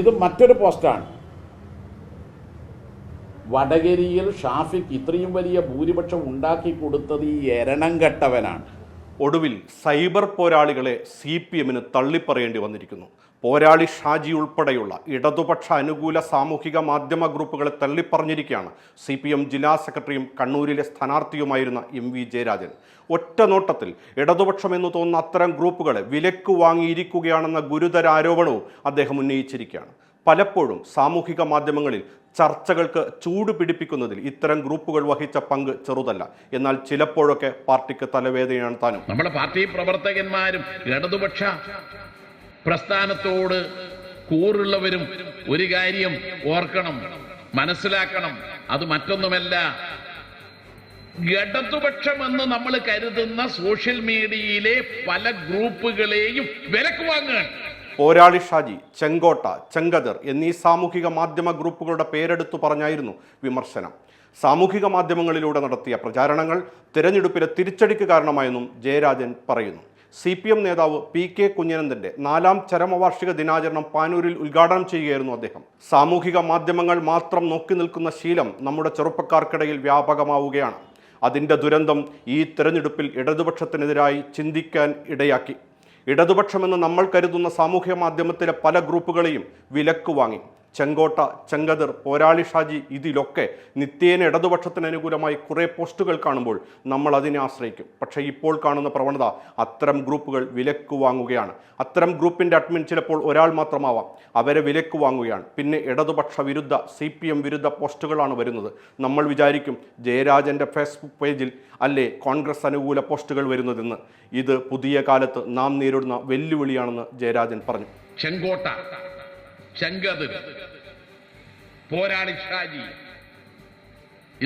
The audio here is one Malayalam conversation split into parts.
ഇത് മറ്റൊരു പോസ്റ്റാണ്. വടകരയിൽ ഷാഫിക്ക് ഇത്രയും വലിയ ഭൂരിപക്ഷം ഉണ്ടാക്കി കൊടുത്തത് ഈ എരണം കെട്ടവനാണ്. ഒടുവിൽ സൈബർ പോരാളികളെ സി പി എമ്മിന് തള്ളിപ്പറയേണ്ടി വന്നിരിക്കുന്നു. പോരാളി ഷാജി ഉൾപ്പെടെയുള്ള ഇടതുപക്ഷ അനുകൂല സാമൂഹിക മാധ്യമ ഗ്രൂപ്പുകളെ തള്ളിപ്പറഞ്ഞിരിക്കുകയാണ് സി പി എം ജില്ലാ സെക്രട്ടറിയും കണ്ണൂരിലെ സ്ഥാനാർത്ഥിയുമായിരുന്ന എം വി ജയരാജൻ. ഒറ്റ നോട്ടത്തിൽ ഇടതുപക്ഷമെന്ന് തോന്നുന്ന അത്തരം ഗ്രൂപ്പുകളെ വിലക്ക് വാങ്ങിയിരിക്കുകയാണെന്ന ഗുരുതര ആരോപണവും അദ്ദേഹം ഉന്നയിച്ചിരിക്കുകയാണ് പലപ്പോഴും സാമൂഹിക മാധ്യമങ്ങളിൽ ചർച്ചകൾക്ക് ചൂട് പിടിപ്പിക്കുന്നതിൽ ഇത്തരം ഗ്രൂപ്പുകൾ വഹിച്ച പങ്ക് ചെറുതല്ല. എന്നാൽ ചിലപ്പോഴൊക്കെ പാർട്ടിക്ക് തലവേദനയാണ് താനും. നമ്മുടെ പാർട്ടി പ്രവർത്തകന്മാരും ഇടതുപക്ഷ പ്രസ്ഥാനത്തോട് കൂറുള്ളവരും ഒരു കാര്യം ഓർക്കണം മനസ്സിലാക്കണം. അത് മറ്റൊന്നുമല്ല. ഇടതുപക്ഷമെന്ന് നമ്മൾ കരുതുന്ന സോഷ്യൽ മീഡിയയിലെ പല ഗ്രൂപ്പുകളെയും വിലക്ക് വാങ്ങുകയാണ്. പോരാളി ഷാജി ചെങ്കോട്ട ചെങ്കതിർ എന്നീ സാമൂഹിക മാധ്യമ ഗ്രൂപ്പുകളുടെ പേരെടുത്തു പറഞ്ഞായിരുന്നു വിമർശനം. സാമൂഹിക മാധ്യമങ്ങളിലൂടെ നടത്തിയ പ്രചാരണങ്ങൾ തിരഞ്ഞെടുപ്പിലെ തിരിച്ചടിക്ക് കാരണമായെന്നും ജയരാജൻ പറയുന്നു. സി പി എം നേതാവ് പി കെ കുഞ്ഞനന്ദന്റെ നാലാം ചരമവാർഷിക ദിനാചരണം പാനൂരിൽ ഉദ്ഘാടനം ചെയ്യുകയായിരുന്നു അദ്ദേഹം. സാമൂഹിക മാധ്യമങ്ങൾ മാത്രം നോക്കി നിൽക്കുന്ന ശീലം നമ്മുടെ ചെറുപ്പക്കാർക്കിടയിൽ വ്യാപകമാവുകയാണ്. അതിന്റെ ദുരന്തം ഈ തിരഞ്ഞെടുപ്പിൽ ഇടതുപക്ഷത്തിനെതിരായി ചിന്തിക്കാൻ ഇടയാക്കി. ഇടതുപക്ഷമെന്ന് നമ്മൾ കരുതുന്ന സാമൂഹ്യ മാധ്യമത്തിലെ പല ഗ്രൂപ്പുകളെയും വിലക്ക് വാങ്ങി. ചെങ്കോട്ട ചെങ്കതിർ പോരാളി ഷാജി ഇതിലൊക്കെ നിത്യേന ഇടതുപക്ഷത്തിന് അനുകൂലമായി കുറേ പോസ്റ്റുകൾ കാണുമ്പോൾ നമ്മൾ അതിനെ ആശ്രയിക്കും. പക്ഷേ ഇപ്പോൾ കാണുന്ന പ്രവണത അത്തരം ഗ്രൂപ്പുകൾ വിലക്ക് വാങ്ങുകയാണ്. അത്തരം ഗ്രൂപ്പിന്റെ അഡ്മിൻ ചിലപ്പോൾ ഒരാൾ മാത്രമാവാം. അവരെ വിലക്ക് വാങ്ങുകയാണ്. പിന്നെ ഇടതുപക്ഷ വിരുദ്ധ സി പി എം വിരുദ്ധ പോസ്റ്റുകളാണ് വരുന്നത്. നമ്മൾ വിചാരിക്കും ജയരാജന്റെ ഫേസ്ബുക്ക് പേജിൽ അല്ലേ കോൺഗ്രസ് അനുകൂല പോസ്റ്റുകൾ വരുന്നതെന്ന്. ഇത് പുതിയ കാലത്ത് നാം നേരിടുന്ന വെല്ലുവിളിയാണെന്ന് ജയരാജൻ പറഞ്ഞു. ചെങ്കോട്ട. ചെങ്കത്. പോരാളി ഷാജി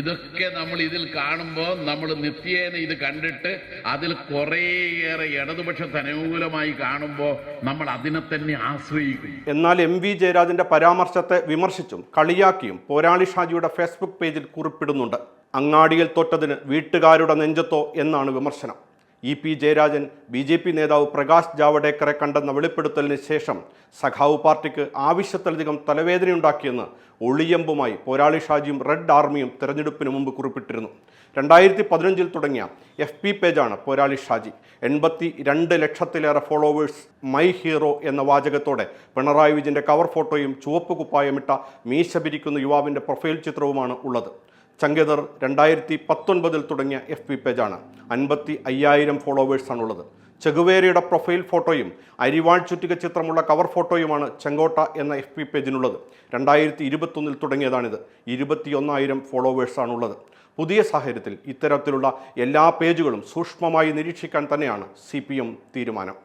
ഇതൊക്കെ നമ്മൾ ഇതിൽ കാണുമ്പോൾ നമ്മൾ നിത്യേന ഇത് കണ്ടിട്ട് അതിൽ കുറേയേറെ ഇടതുപക്ഷത്തിന് അനുകൂലമായി കാണുമ്പോൾ നമ്മൾ അതിനെ തന്നെ ആശ്രയിക്കും. എന്നാൽ എം വി ജയരാജന്റെ പരാമർശത്തെ വിമർശിച്ചും കളിയാക്കിയും പോരാളി ഷാജിയുടെ ഫേസ്ബുക്ക് പേജിൽ കുറിപ്പിടുന്നുണ്ട്. അങ്ങാടിയിൽ തൊട്ടതിന് വീട്ടുകാരുടെ നെഞ്ചത്തോ എന്നാണ് വിമർശനം. E P Jayarajan B J P നേതാവ് പ്രകാശ് ജാവഡേക്കറെ കണ്ടെന്ന വെളിപ്പെടുത്തലിന് ശേഷം സഖാവ് പാർട്ടിക്ക് ആവശ്യത്തിലധികം തലവേദനയുണ്ടാക്കിയെന്ന് ഒളിയമ്പുമായി പോരാളി ഷാജിയും റെഡ് ആർമിയും തെരഞ്ഞെടുപ്പിന് മുമ്പ് കുറിപ്പിട്ടിരുന്നു. രണ്ടായിരത്തി പതിനഞ്ചിൽ തുടങ്ങിയ എഫ് പി പേജാണ് പോരാളി ഷാജി. എൺപത്തി രണ്ട് ലക്ഷത്തിലേറെ ഫോളോവേഴ്സ് മൈ ഹീറോ എന്ന വാചകത്തോടെ പിണറായി വിജയന്റെ കവർ ഫോട്ടോയും ചുവപ്പ് കുപ്പായമിട്ട മീശ പിരിക്കുന്ന യുവാവിന്റെ പ്രൊഫൈൽ ചിത്രവുമാണ് ഉള്ളത്. ചങ്കേതർ രണ്ടായിരത്തി പത്തൊൻപതിൽ തുടങ്ങിയ എഫ് പി പേജാണ്. അൻപത്തി അയ്യായിരം ഫോളോവേഴ്സാണുള്ളത് ചെഗുവേരയുടെ പ്രൊഫൈൽ ഫോട്ടോയും അരിവാൾ ചുറ്റിക ചിത്രമുള്ള കവർ ഫോട്ടോയുമാണ് ചെങ്കോട്ട എന്ന എഫ് പി പേജിനുള്ളത്. രണ്ടായിരത്തി ഇരുപത്തൊന്നിൽ തുടങ്ങിയതാണിത്. ഇരുപത്തിയൊന്നായിരം ഫോളോവേഴ്സാണുള്ളത് പുതിയ സാഹചര്യത്തിൽ ഇത്തരത്തിലുള്ള എല്ലാ പേജുകളും സൂക്ഷ്മമായി നിരീക്ഷിക്കാൻ തന്നെയാണ് സി തീരുമാനം.